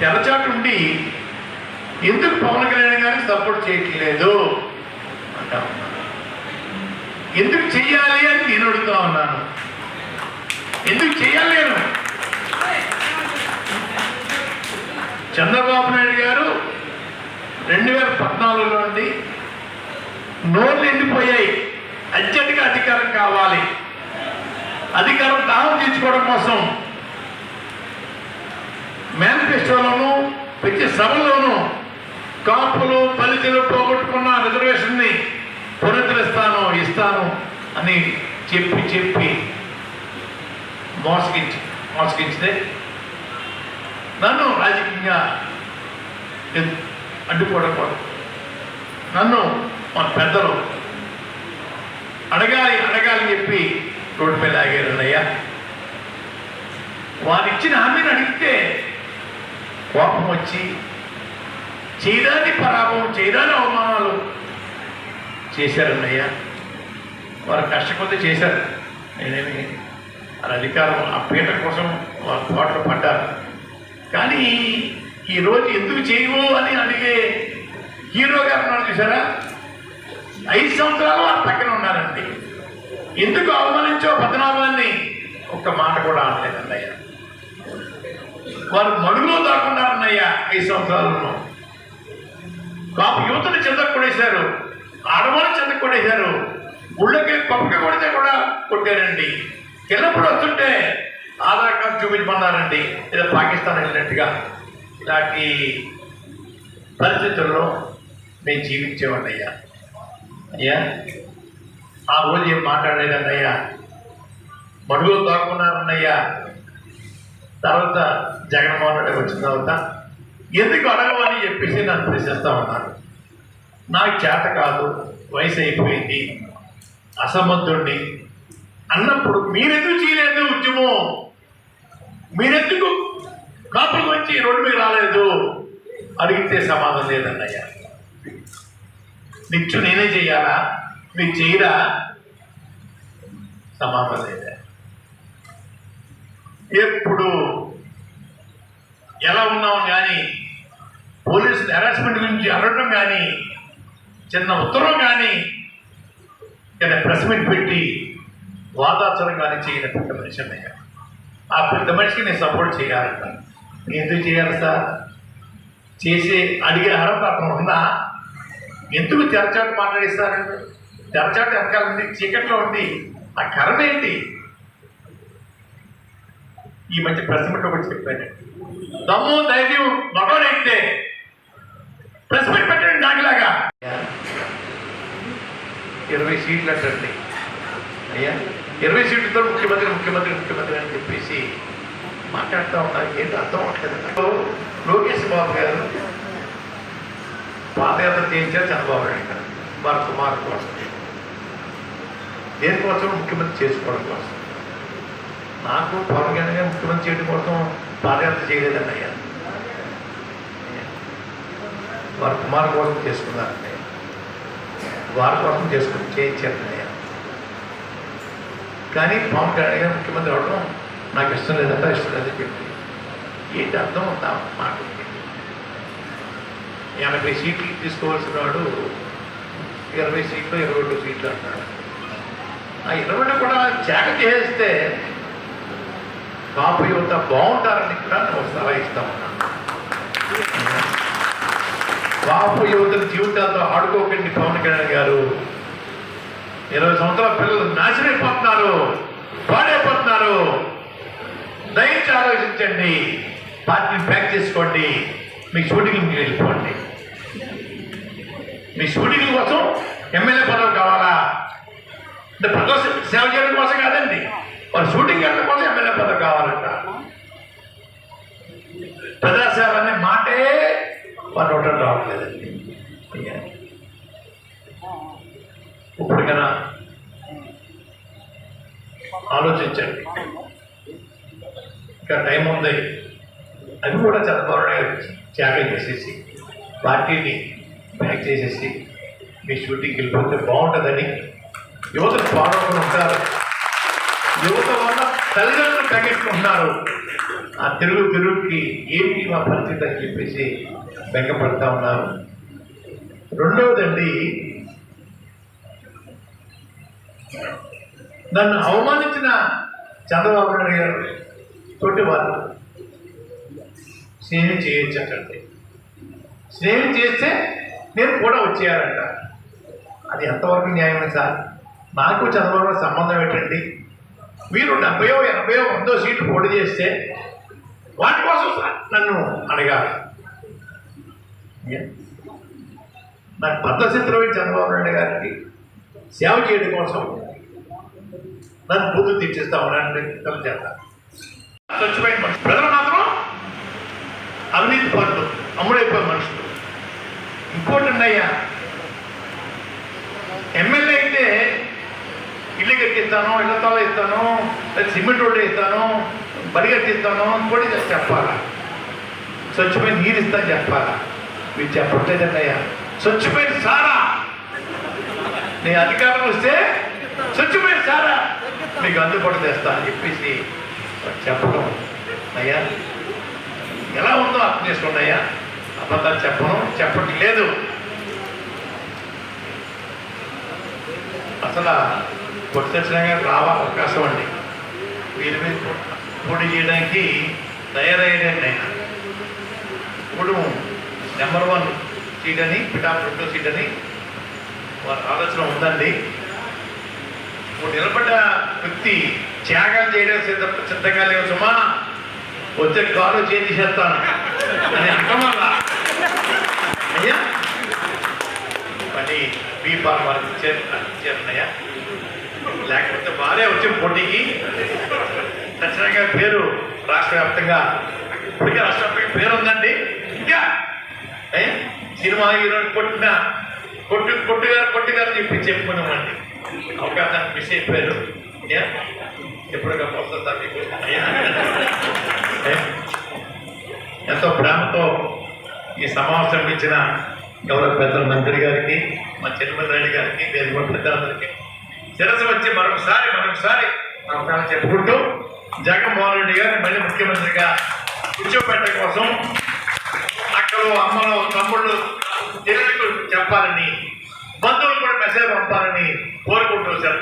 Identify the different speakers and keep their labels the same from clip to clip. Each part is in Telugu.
Speaker 1: తెరచాటు ఉండి ఎందుకు పవన్ కళ్యాణ్ గారికి సపోర్ట్ చేయట్లేదు? అంటా ఎందుకు చెయ్యాలి అని నేను అడుగుతా ఉన్నాను. ఎందుకు చేయాలి నేను? చంద్రబాబు నాయుడు గారు రెండు వేల పద్నాలుగులో నుండి నోళ్ళు ఎండిపోయాయి. అర్జెంటుగా అధికారం కావాలి. అధికారం దాహం తీర్చుకోవడం కోసం మేనిఫెస్టోలోనూ ప్రతి సభలోనూ కాపులు దళితులు పోగొట్టుకున్న రిజర్వేషన్ని పునరుద్ధరిస్తాను ఇస్తాను అని చెప్పి చెప్పి మోసగించి మోసగించితే నన్ను రాజకీయంగా అడ్డుకోడకూడదు అడ్డుకోవడం నన్ను మన పెద్దలు అడగాలి అడగాలి అని చెప్పి రోడ్డుపై లాగారు అన్నయ్య వారిచ్చిన హామీని అడిగితే కోపం వచ్చి చేయరాని పరాభవం చేయరాని అవమానాలు చేశారన్నయ్యా వారు కష్టపడి చేశారు. నేనేమి వారి అధికారం ఆ పీట కోసం వారు పోట్లు పడ్డారు. కానీ ఈరోజు ఎందుకు చేయవు అని అడిగే హీరో గారు ఉన్నారు చూసారా ఐదు సంవత్సరాలు ఆ పక్కన ఉన్నారండి. ఎందుకు అవమానించో పద్నాభాన్ని ఒక్క మాట కూడా అనలేదు వారు మడుగులో దాక్కున్నారన్నయ్య ఐదు సంవత్సరాలను కాపు యువతని చెంద కొడేశారు ఆడవాళ్ళు చెంద కొడేశారు గుళ్ళకి పప్పుకి కొడితే కూడా కొట్టారండి. ఎల్లప్పుడు వస్తుంటే ఆధార్ కార్డు చూపించమన్నారండి. లేదా పాకిస్తాన్ వెళ్ళినట్టుగా. ఇలాంటి పరిస్థితుల్లో మేము జీవించేవాడి అయ్యా అయ్యా ఆ రోజు ఏం మాట్లాడలేదన్నయ్యా? మడుగులు దాక్కున్నారన్నయ్యా. తర్వాత జగన్మోహన్ రెడ్డి వచ్చిన తర్వాత ఎందుకు అడగవని చెప్పేసి నన్ను ప్రశ్నిస్తూ ఉన్నారు నాకు చేత కాదు వయసు అయిపోయింది అసమర్థుడిని అన్నప్పుడు మీరెందుకు చేయలేదు ఉద్యమం? మీరెందుకు కాపులకు వచ్చి రోడ్డు మీద రాలేదు? అడిగితే సమాధానం లేదన్నయ్య. నిచ్చు నేనే చేయాలా? మీరు చేయరా? సమాధానం లేదా ఎప్పుడు? ఎలా ఉన్నాం కానీ పోలీసులు హెరాస్మెంట్ గురించి అడగడం కానీ చిన్న ఉత్తరం కానీ ఏదైనా ప్రెస్ మీట్ పెట్టి వాదాచరం కానీ చేయని పెద్ద మనిషి అన్నయ్య. ఆ పెద్ద మనిషికి నేను సపోర్ట్ చేయాలంట. నేను ఎందుకు చేయాలి సార్? చేసే అడిగే అర్హత అతను ఉందా? ఎందుకు తెరచాటు మాట్లాడిస్తారండి తెరచాటు వెనకాల చీకట్లో ఉంది. ఆ కర్మ ఏంటి? ఈ మధ్య ప్రెస్ ఒకటి చెప్పాను. దమ్ము ధైర్యం మగవాడైతే ప్రెస్ మీట్ పెట్టండి నాకులాగా. ఇరవై సీట్లు అంటండి. అయ్యా ఇరవై సీట్లతో ముఖ్యమంత్రి ముఖ్యమంత్రి ముఖ్యమంత్రి అని చెప్పేసి మాట్లాడుతూ ఉన్నారు. ఏంటి అర్థం అవట్లేదు లోకేష్ బాబు గారు పాదయాత్ర చేయించారు చంద్రబాబు నాయుడు గారు. వారి కుమారు కోసం. దేనికోసం? ముఖ్యమంత్రి చేసుకోవడం కోసం. నాకు పవన్ కళ్యాణ్ గారు ముఖ్యమంత్రి చేయడం కోసం పాదయాత్ర చేయలేదండి అయ్యా. వారి కుమారు కోసం చేసుకున్నారండి. వారి కోసం చేసుకుని చేయించారండి అయ్యా. కానీ పవన్ కళ్యాణ్ గారు ముఖ్యమంత్రి అవడం నాకు ఇష్టం లేదంటే ఇష్టం లేదని చెప్పి ఏంటి అర్థం? ఉందా మాట ఎనభై సీట్లు తీసుకోవాల్సిన వాడు ఇరవై సీట్లు ఇరవై రెండు సీట్లు అంటాడు. ఆ ఇరవై కూడా చేక చేస్తే కాపు యువత బాగుంటారని కూడా నేను ఒక సలహా ఇస్తా ఉన్నాను కాపు యువత జీవితాలతో ఆడుకోకండి పవన్ కళ్యాణ్ గారు. ఇరవై సంవత్సరాల పిల్లలు నాశనైపోతున్నారు పాడైపోతున్నారు. దయచేసి ఆలోచించండి. పార్టీని ప్యాక్ చేసుకోండి. మీ షూటింగ్కి వెళ్ళిపోండి. మీ షూటింగ్ కోసం ఎమ్మెల్యే పదవి కావాలా? అంటే ప్రజా సేవ చేయడం కోసం కాదండి. వారు షూటింగ్ వెళ్ళిన కోసం ఎమ్మెల్యే పదవి కావాలంట. ప్రజాసేవ అనే మాటే వారు నోట రావట్లేదండి. ఇప్పటికైనా ఆలోచించండి. ఇంకా టైం ఉంది. అది కూడా చంద్రబాబు నాయుడు త్యాగం చేసేసి పార్టీని బ్యాక్ చేసేసి మీ షూటింగ్కి వెళ్ళిపోతే బాగుంటుందని యువతకు పాడవకుండా ఉంటారు యువత వల్ల తల్లిదండ్రులు తగ్గించుకుంటున్నారు ఆ తెలుగు తెలుగుకి ఏంటి మా పరిస్థితి అని చెప్పేసి బెంగపడతా ఉన్నారు. రెండవదండి నన్ను అవమానించిన చంద్రబాబు నాయుడు గారు తోటి వారు స్నేహం చేయొచ్చటండి. స్నేహం చేస్తే నేను కూడా వచ్చేయాలంట. అది ఎంతవరకు న్యాయమే సార్? నాకు చంద్రబాబు సంబంధం ఏంటండి? మీరు డెబ్బయో ఎనభయో వందో సీట్లు పోటీ చేస్తే వాటి కోసం సార్ నన్ను అడగాలి. నాకు బద్ధశత్రువైన చంద్రబాబు నాయుడు గారికి సేవ చేయడం కోసం నన్ను పూర్తి తెచ్చిస్తా ఉన్నాను చేత స్వచ్ఛమైన మనుషులు. ప్రజలు మాత్రం అవినీతి పనులు అమ్ముడైపోయే మనుషులు. ఇంకోటి ఉన్నాయ్యా ఎమ్మెల్యే అయితే ఇల్లు కట్టిస్తాను ఇళ్ళ తల ఇస్తాను సిమెంట్ రోడ్డు ఇస్తాను బడి కట్టిస్తాను కూడా చెప్పాలా? స్వచ్ఛమైన నీరు ఇస్తాను చెప్పాలా? మీరు చెప్పట్లేదన్నయ్యా స్వచ్ఛమైన సారా? నీ అధికారం వస్తే స్వచ్ఛమైన సారా? మీకు అందుబాటు చేస్తా అని చెప్పేసి చెప్పడం. అయ్యా ఎలా ఉందో అర్థం చేసుకోండి అయ్యా. అబద్ధాలు చెప్పను చెప్పట్లేదు అసలు కొట్టచ్చినగా రావా అవకాశం అండి. వీరి మీద పో- పోటీ చేయడానికి తయారయ్యాడండి ఆయన. ఇప్పుడు నెంబర్ వన్ సీట్ అని పిటాప్ రెండో సీట్ అని వారి ఆలోచన ఉందండి. ఇప్పుడు నిలబడ్డ వ్యక్తి త్యాగం చేయడం సిద్ధ సిద్ధంగా లేవు సుమా. వచ్చే కారు చేతి చేస్తాను. అని అంటాం అయ్యా. పని బీ పాల్ వారికి ఇచ్చారు లేకపోతే వారే వచ్చే పోటీకి ఖచ్చితంగా పేరు రాష్ట్ర వ్యాప్తంగా ఇప్పటికే రాష్ట్ర వ్యాప్తంగా పేరు ఉందండి ఇంకా ఏ? సినిమా హీరో కొట్టిన కొట్టు కొట్టుగారు కొట్టుగారు చెప్పి చెప్పుకున్నామండి అవకాశాన్ని మిస్ అయిపోయారు ఏ? ఎప్పటికప్పుడు వస్తుందా మీకు ఏ? ఎంతో ప్రేమతో ఈ సమావేశం ఇచ్చిన గౌరవ పెద్దల మంత్రి గారికి మా చిన్నమల్లి రెడ్డి గారికి వేదిక పెద్దలందరికీ శిరస్సు వచ్చి మరొకసారి మరొకసారి నమస్కారం చెప్పుకుంటూ జగన్మోహన్ రెడ్డి గారిని మళ్ళీ ముఖ్యమంత్రిగా కూర్చోబెట్ట కోసం అక్కలు అమ్మలు తమ్ముళ్ళు చెల్లెలకు చెప్పాలని బంధువులు కూడా మెసేజ్ పంపాలని కోరుకుంటూ సార్.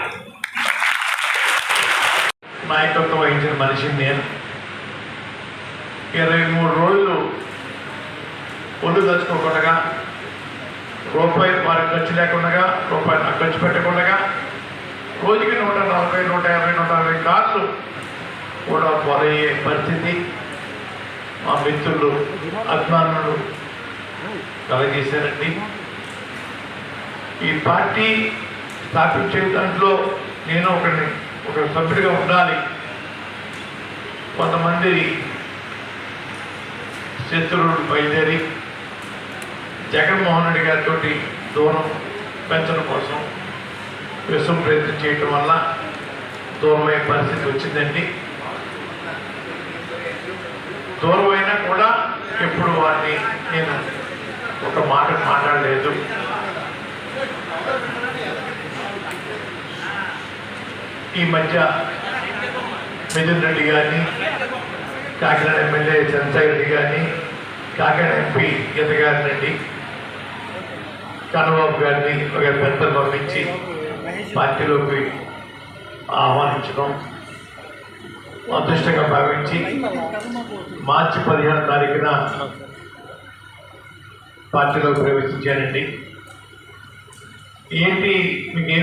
Speaker 1: నాయకత్వం వహించిన మనిషిని నేను. ఇరవై మూడు రోజులు ఒళ్ళు దచ్చుకోకుండా రూపాయి వారికి ఖర్చు లేకుండా రూపాయి నాకు ఖర్చు పెట్టకుండా రోజుకి నూట నలభై నూట యాభై నూట అరవై కార్లు కూడా పొరయ్యే పరిస్థితి. మా మిత్రులు అభిమానులు కలగేశారండి ఈ పార్టీ స్థాపించే దాంట్లో నేను ఒకరిని ఒక సభ్యుడిగా ఉండాలి. కొంతమంది శత్రువులు బయలుదేరి జగన్మోహన్ రెడ్డి గారితో దూరం పెంచడం కోసం విశ్వం ప్రయత్నం చేయటం వల్ల దూరమయ్యే పరిస్థితి వచ్చిందండి. దూరమైనా కూడా ఎప్పుడు వారిని నేను ఒక మాట మాట్లాడలేదు. ఈ మధ్య మిథున్ రెడ్డి గారిని కాకినాడ ఎమ్మెల్యే చంద్రశేఖర్ రెడ్డి గారిని కాకినాడ ఎంపీ గీత గారిని రెడ్డి కన్నబాబు గారిని ఒక పెద్దలు పంపించి పార్టీలోకి ఆహ్వానించడం అదృష్టంగా భావించి మార్చి పదిహేను తారీఖున పార్టీలోకి ప్రవేశించానండి. ఏంటి మీకు ఏం